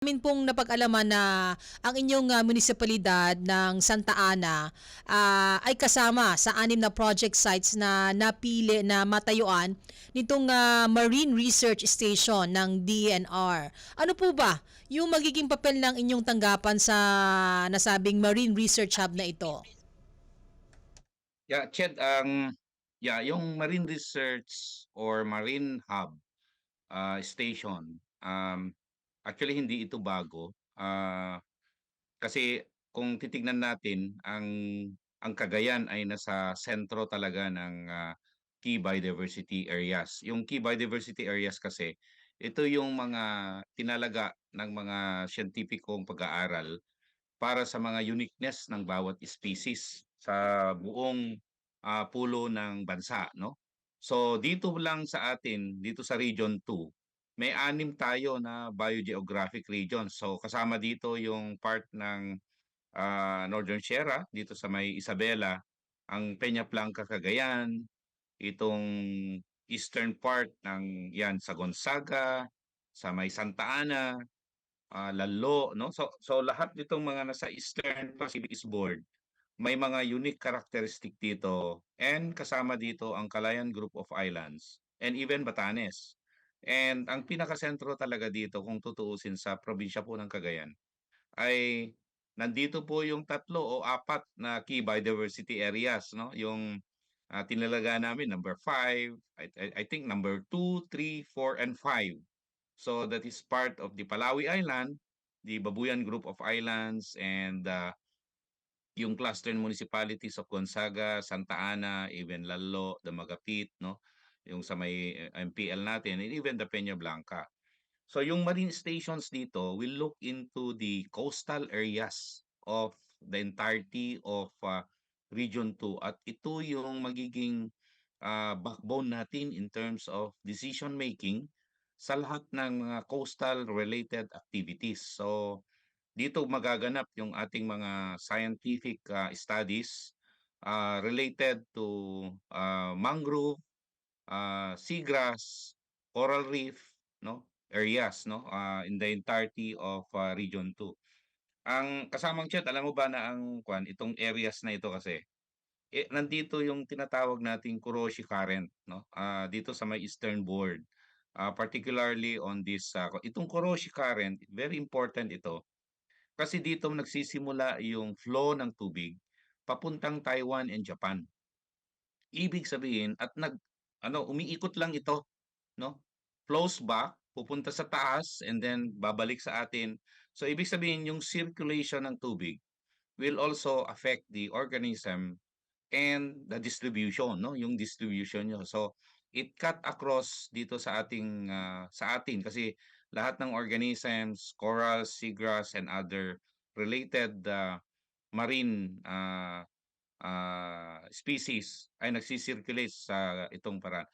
Amin pong napag-alaman na ang inyong ah, munisipalidad ng Santa Ana ah, ay kasama sa anim na project sites na napili na matayuan nitong ah, Marine Research Station ng DNR. Ano po ba yung magiging papel ng inyong tanggapan sa nasabing Marine Research Hub na ito? Yeah, Ched, ang yeah, yung Marine Research or Marine Hub uh, Station, um, actually hindi ito bago. Ah, kasi kung titignan natin, ang ang Cagayan ay nasa sentro talaga ng ah, key biodiversity areas. Yung key biodiversity areas kasi, ito yung mga tinalaga ng mga siyentipikong pag-aaral para sa mga uniqueness ng bawat species sa buong ah, pulo ng bansa, no? So dito lang sa atin, dito sa Region 2, may anim tayo na biogeographic regions. So kasama dito yung part ng ah, Northern Sierra, dito sa may Isabela, ang Peña Blanca, Cagayan, itong eastern part ng yan sa Gonzaga, sa may Santa Ana, ah, Lalo, no? So so lahat nitong mga nasa Eastern Pacific Seaboard, may mga unique characteristic dito and kasama dito ang Calayan Group of Islands and even Batanes. And ang pinakasentro talaga dito kung tutuusin sa probinsya po ng Cagayan ay nandito po yung tatlo o apat na key biodiversity areas, no? Yung ah, tinalaga namin number 5, I, I, I think number 2, 3, 4 and 5. So that is part of the Palawi Island, the Babuyan Group of Islands, and uh, yung cluster municipalities of Gonzaga, Santa Ana, even Lalo, Damagapit, no? Yung sa may eh, MPL natin, and even the Peña Blanca. So yung marine stations dito will look into the coastal areas of the entirety of uh, Region 2 at ito yung magiging uh, backbone natin in terms of decision making sa lahat ng mga coastal related activities. So dito magaganap yung ating mga scientific uh, studies uh, related to uh, mangrove, uh, seagrass, coral reef, no? areas no? Uh, in the entirety of uh, region 2. Ang kasamang chat, alam mo ba na ang kwan itong areas na ito kasi eh, nandito yung tinatawag nating Kuroshi current no? Ah dito sa may eastern board. Ah particularly on this ah, itong Kuroshi current very important ito. Kasi dito nagsisimula yung flow ng tubig papuntang Taiwan and Japan. Ibig sabihin at nag ano umiikot lang ito no? Flows back pupunta sa taas and then babalik sa atin. So ibig sabihin yung circulation ng tubig will also affect the organism and the distribution no? Yung distribution nyo. So it cut across dito sa ating ah, sa atin kasi lahat ng organisms corals seagrass and other related ah, marine ah, ah, species ay nagsisirculate sa itong paraan